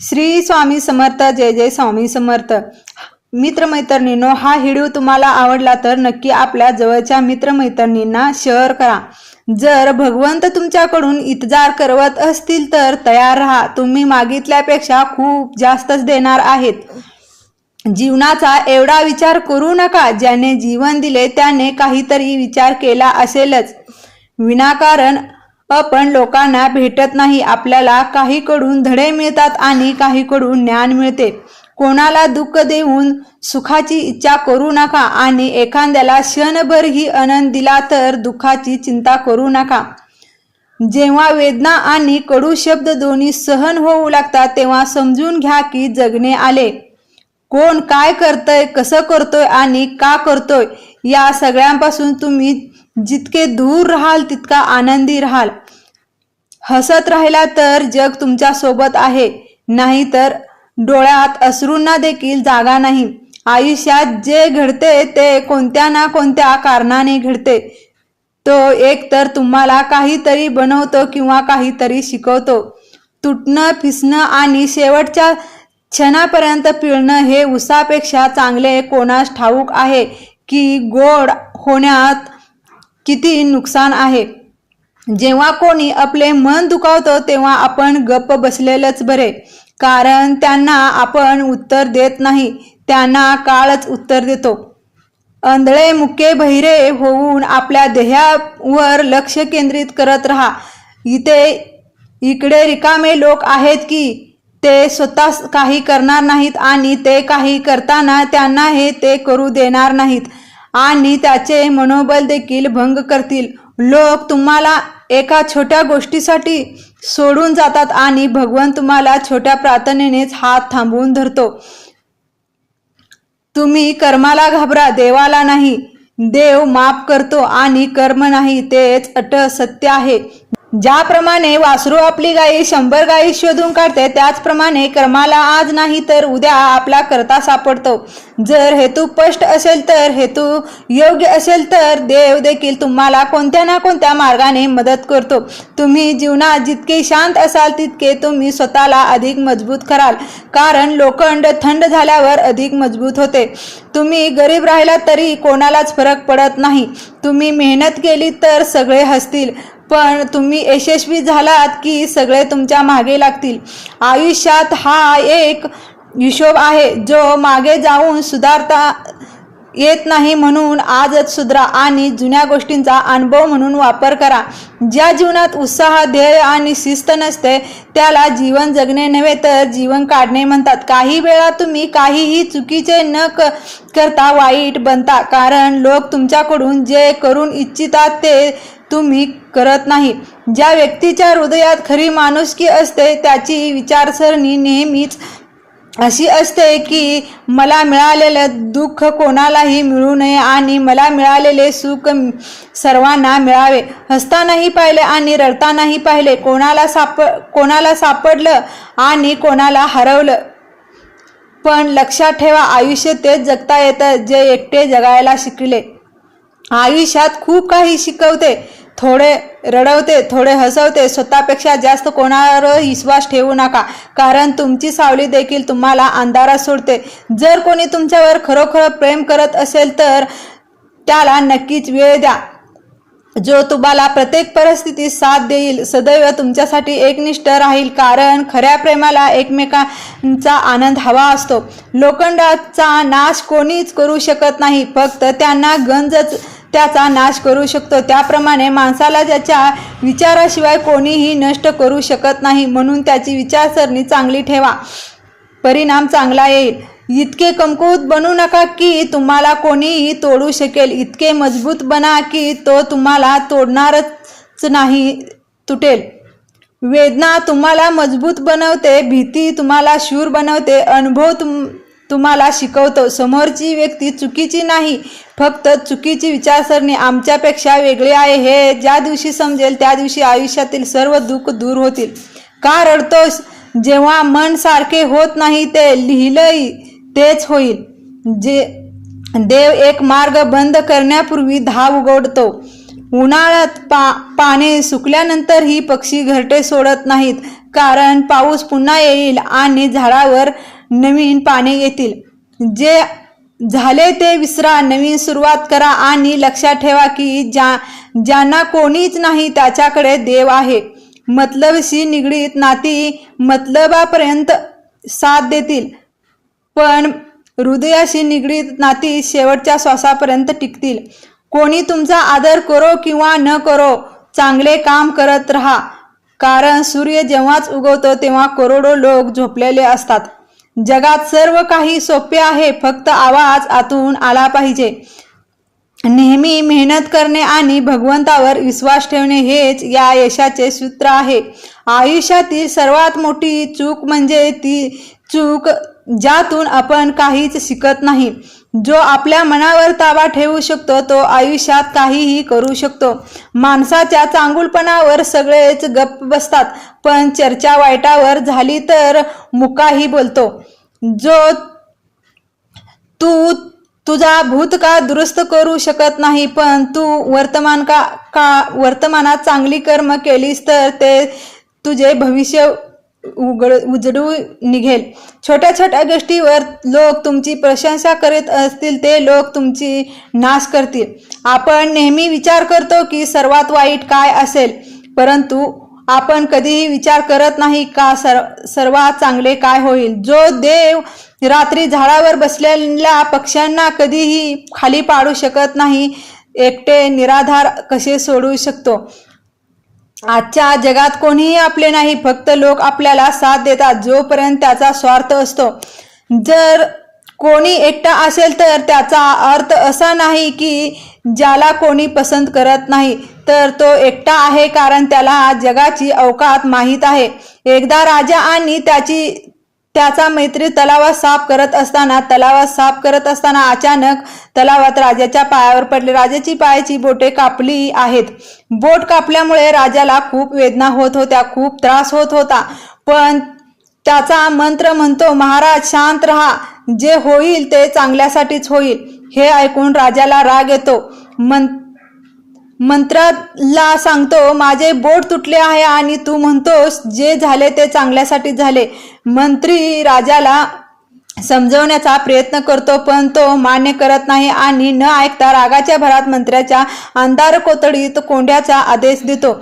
श्री स्वामी समर्थ जय जय स्वामी समर्थ. मित्रमैत्रिणींनो हा व्हिडिओ तुम्हाला आवडला तर नक्की आपल्या जवळच्या मित्रमैत्रिणींना शेअर करा. जर भगवंत तुमच्याकडून इतजार करवत असतील तर तयार राहा. तुम्ही मागितल्यापेक्षा खूप जास्तच देणार आहेत. जीवनाचा एवढा विचार करू नका ज्याने जीवन दिले त्याने काहीतरी विचार केला असेलच. विनाकारण आपण लोकांना भेटत नाही. आपल्याला काहीकडून धडे मिळतात आणि काहीकडून ज्ञान मिळते. कोणाला दुःख देऊन सुखाची इच्छा करू नका आणि एखाद्याला क्षणभरही आनंद दिला तर दुःखाची चिंता करू नका. जेव्हा वेदना आणि कडू शब्द दोन्ही सहन होऊ लागतात तेव्हा समजून घ्या की जगणे आले. कोण काय करतंय कसं करतोय आणि का करतोय या सगळ्यांपासून तुम्ही जितके दूर राहाल तितका आनंदी राहाल. हसत राहिला तर जग तुमच्यासोबत आहे. नाहीतर डोळ्यात अश्रूंना देखील जागा नाही. आयुष्यात जे घडते ते कोणत्या ना कोणत्या कारणाने घडते. तो एक तर तुम्हाला काहीतरी बनवतो किंवा काहीतरी शिकवतो. तुटणं फिसणं आणि शेवटच्या क्षणापर्यंत पिळणं हे उसापेक्षा चांगले कोणास ठाऊक आहे की गोड होण्यात किती नुकसान आहे? जेव्हा कोणी आपले मन दुखावतो तेव्हा आपण गप्प बसलेलंच बरे. कारण त्यांना आपण उत्तर देत नाही त्यांना काळच उत्तर देतो. आंधळे मुके बहिरे होऊन आपल्या ध्येयावर लक्ष केंद्रित करत राहा. इथे इकडे रिकामे लोक आहेत की ते स्वतः काही करणार नाहीत आणि ते काही करताना त्यांना हे ते करू देणार नाहीत. आणि त्याचे मनोबल देखील भंग करतील. लोक तुम्हाला एका छोट्या गोष्टीसाठी सोडून जातात आणि भगवान तुम्हाला छोट्या प्रार्थनेनेच हात थांबवून धरतो. तुम्ही कर्माला घाबरा देवाला नाही. देव माफ करतो आणि कर्म नाही तेच अट सत्य आहे. ज्याप्रमाणे वासरू आपली गायी शंभर गायी शोधून काढते त्याचप्रमाणे कर्माला आज नाही तर उद्या आपला करता सापडतो. जर हेतू स्पष्ट असेल तर हेतू योग्य असेल तर देव देखील तुम्हाला कोणत्या ना कोणत्या मार्गाने मदत करतो. तुम्ही जीवनात जितके शांत असाल तितके तुम्ही स्वतःला अधिक मजबूत कराल. कारण लोखंड थंड झाल्यावर अधिक मजबूत होते. तुम्ही गरीब राहिला तरी कोणालाच फरक पडत नाही. तुम्ही मेहनत केली तर सगळे हसतील. पण तुम्ही यशस्वी झालात की सगळे तुमच्या मागे लागतील. आयुष्यात हा एक हिशोब आहे जो मागे जाऊन सुधारता येत नाही म्हणून आजच सुधरा आणि जुन्या गोष्टींचा अनुभव म्हणून वापर करा. ज्या जीवनात उत्साह ध्येय आणि शिस्त नसते त्याला जीवन जगणे नव्हे तर जीवन काढणे म्हणतात. काही वेळा तुम्ही काहीही चुकीचे न क करता वाईट बनता कारण लोक तुमच्याकडून जे करून इच्छितात ते तुम्ही करत नाही. ज्या व्यक्तीच्या हृदयात खरी माणुसकी असते त्याची विचारसरणी नेहमीच अशी असते की मला मिळालेलं दुःख कोणालाही मिळू नये आणि मला मिळालेले सुख सर्वांना मिळावे. हसतानाही पाहिले आणि रडतानाही पाहिले कोणाला साप कोणाला सापडलं आणि कोणाला हरवलं. पण लक्षात ठेवा आयुष्य तेच जगता येतं जे एकटे जगायला शिकले. आयुष्यात खूप काही शिकवते थोडे रडवते थोडे हसवते स्वतःपेक्षा जास्त कोणावर विश्वास ठेवू नका. कारण तुमची सावली देखील तुम्हाला अंधारात सोडते. जर कोणी तुमच्यावर खरोखर प्रेम करत असेल तर त्याला नक्कीच वेळ द्या. जो तुम्हाला प्रत्येक परिस्थितीत साथ देईल सदैव तुमच्यासाठी एकनिष्ठ राहील. कारण खऱ्या प्रेमाला एकमेकांचा आनंद हवा असतो. लोखंडाचा नाश कोणीच करू शकत नाही. फक्त त्यांना गंजच त्याचा नाश करू शकतो. त्याप्रमाणे माणसाला त्याच्या विचाराशिवाय कोणीही नष्ट करू शकत नाही. म्हणून त्याची विचारसरणी चांगली ठेवा. परिणाम चांगला येईल. इतके कमकुवत बनू नका की तुम्हाला कोणीही तोडू शकेल. इतके मजबूत बना की तो तुम्हाला तोडणारच नाही तुटेल. वेदना तुम्हाला मजबूत बनवते भीती तुम्हाला शूर बनवते अनुभव तुम तुम्हाला शिकवतो. समोरची व्यक्ती चुकीची नाही. फक्त चुकीची विचारसरणी आमच्यापेक्षा वेगळी आहे. हे ज्या दिवशी समजेल त्या दिवशी आयुष्यातील सर्व दुःख दूर होतील. का रडतोस जेव्हा मन सारखे होत नाही ते लिहिलंही तेच होईल. जे देव एक मार्ग बंद करण्यापूर्वी धाव उघडतो. उन्हाळ्यात पा पाने सुकल्यानंतर ही पक्षी घरटे सोडत नाहीत. कारण पाऊस पुन्हा येईल आणि झाडावर नवीन पाने येतील. जे झाले ते विसरा नवीन सुरुवात करा आणि लक्षात ठेवा की ज्या ज्यांना कोणीच नाही त्याच्याकडे देव आहे. मतलबशी निगडीत नाती मतलबापर्यंत साथ देतील. पण हृदयाशी निगडीत नाती शेवटच्या श्वासापर्यंत टिकतील. कोणी तुमचा आदर करो किंवा न करो चांगले काम करत राहा. कारण सूर्य जेव्हाच उगवतो तेव्हा करोडो लोक झोपलेले असतात. जगात सर्व काही सोपे आहे फक्त आवाज आतून आला पाहिजे. नेहमी मेहनत करणे आणि भगवंतावर विश्वास ठेवणे हेच या यशाचे सूत्र आहे. आयुष्यातील सर्वात मोठी चूक म्हणजे ती चूक ज्यातून आपण काहीच शिकत नाही. जो आपल्या मनावर ताबा ठेवू शकतो तो आयुष्यात काहीही करू शकतो. माणसाच्या चांगुलपणावर सगळेच गप्प बसतात पण चर्चा वाईटावर झाली तर मुकाही बोलतो. जो तू तुझा भूतकाळ दुरुस्त करू शकत नाही पण तू वर्तमान का का वर्तमानात चांगली कर्म केलीस तर ते तुझे भविष्य उघड उजडू निघेल. छोट्या छोट्या गोष्टीवर लोक तुमची प्रशंसा करीत असतील ते लोक तुमची नाश करतील. आपण नेहमी विचार करतो की सर्वात वाईट काय असेल परंतु आपण कधीही विचार करत नाही का सर सर्वात चांगले काय होईल. जो देव रात्री झाडावर बसलेल्या पक्ष्यांना कधीही खाली पाडू शकत नाही एकटे निराधार कसे सोडू शकतो? आजच्या जगात कोणीही आपले नाही फक्त लोक आपल्याला साथ देतात जोपर्यंत त्याचा स्वार्थ असतो. जर कोणी एकटा असेल तर त्याचा अर्थ असा नाही की ज्याला कोणी पसंत करत नाही तर तो एकटा आहे कारण त्याला जगाची अवकात माहीत आहे. एकदा राजा आणि त्याची त्याचा मैत्री तलावात साफ करत असताना तलावात साफ करत असताना अचानक तलावात राजाच्या पायावर पडले. राजाची पायाची बोटे कापली आहेत. बोट कापल्यामुळे राजाला खूप वेदना होत होत्या खूप त्रास होत होता. पण त्याचा मंत्र म्हणतो महाराज शांत राहा. जे होईल ते चांगल्यासाठीच होईल. हे ऐकून राजाला राग येतो. मन मंत्राला सांगतो माझे बोट तुटले आहे आणि तू म्हणतोस जे झाले ते चांगल्यासाठी झाले. मंत्री राजाला समजवण्याचा प्रयत्न करतो पण तो मान्य करत नाही आणि न ऐकता रागाच्या भरात मंत्र्याच्या अंधार कोतडीत कोंड्याचा आदेश देतो.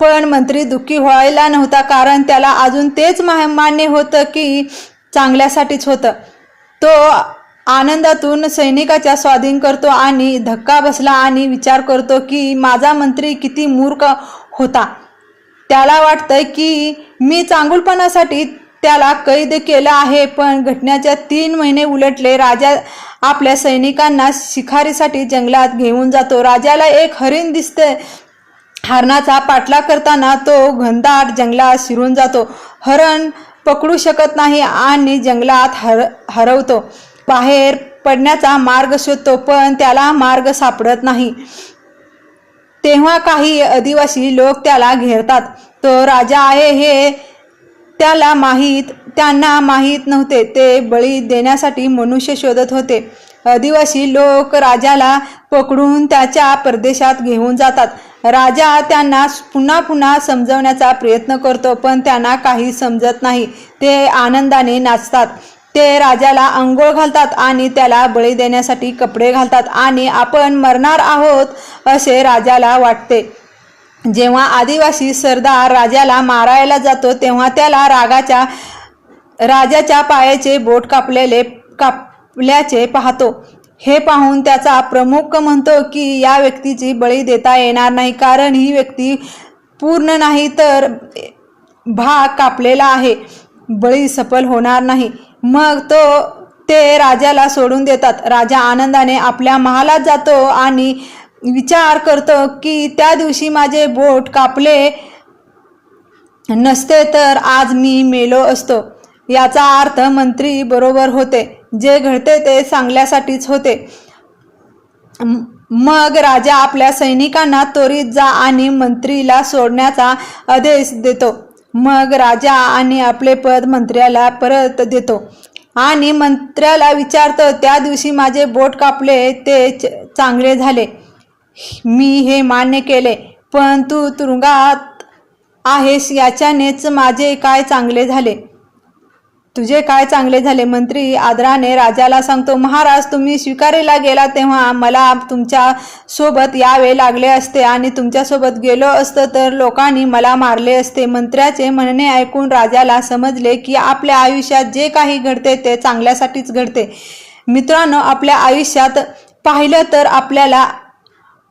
पण मंत्री दुःखी व्हायला नव्हता कारण त्याला अजून तेच मान्य होतं की चांगल्यासाठीच होतं. तो आनंदातून सैनिकाच्या स्वाधीन करतो आणि धक्का बसला आणि विचार करतो की माझा मंत्री किती मूर्ख होता. त्याला वाटतं की मी चांगुलपणासाठी त्याला कैद केलं आहे पण घटनेच्या तीन महिने उलटले राजा आपल्या सैनिकांना शिकारीसाठी जंगलात घेऊन जातो. राजाला एक हरिण दिसते. हरणाचा पाठलाग करताना तो घनदाट जंगलात शिरून जातो. हरण पकडू शकत नाही आणि जंगलात हर हरवतो. बाहेर पडण्याचा मार्ग शोधतो पण त्याला मार्ग सापडत नाही. तेव्हा काही आदिवासी लोक त्याला घेरतात. तो राजा आहे हे त्याला माहीत त्यांना माहीत नव्हते. ते बळी देण्यासाठी मनुष्य शोधत होते. आदिवासी लोक राजाला पकडून त्याच्या परदेशात घेऊन जातात. राजा त्यांना पुन्हा पुन्हा समजवण्याचा प्रयत्न करतो पण त्यांना काही समजत नाही. ते आनंदाने नाचतात. ते राजाला अंघोळ घालतात आणि त्याला बळी देण्यासाठी कपडे घालतात आणि आपण मरणार आहोत असे राजाला वाटते. जेव्हा आदिवासी सरदार राजाला मारायला जातो तेव्हा त्याला रागाच्या राजाच्या पायाचे बोट कापलेले कापल्याचे पाहतो. हे पाहून त्याचा प्रमुख म्हणतो की या व्यक्तीची बळी देता येणार नाही कारण ही व्यक्ती पूर्ण नाही तर भाग कापलेला आहे. बळी सफल होणार नाही. मग तो ते राजाला सोडून देतात. राजा आनंदाने आपल्या महालात जातो आणि विचार करतो की त्या दिवशी माझे बोट कापले नसते तर आज मी मेलो असतो. याचा अर्थ मंत्री बरोबर होते. जे घडते ते सांगण्यासाठीच होते. मग राजा आपल्या सैनिकांना त्वरित जा आणि मंत्रीला सोडण्याचा आदेश देतो. मग राजा आणि आपले पद मंत्र्याला परत देतो. आणि मंत्र्याला विचारतो त्या दिवशी माझे बोट कापले ते च- चांगले झाले. मी हे मान्य केले पण तू तुरुंगात आहेस याच्यानेच माझे काय चांगले झाले. तुझे काय चांगले झाले मंत्री? आदराने राजाला सांगतो महाराज तुम्ही स्वीकारीला गेला तेव्हा मला तुमच्यासोबत यावे लागले असते आणि तुमच्यासोबत गेलो असतं तर लोकांनी मला मारले असते. मंत्र्याचे म्हणणे ऐकून राजाला समजले की आपल्या आयुष्यात जे काही घडते ते चांगल्यासाठीच घडते. मित्रांनो आपल्या आयुष्यात पाहिलं तर आपल्याला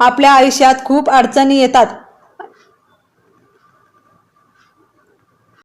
आपल्या आयुष्यात खूप अडचणी येतात.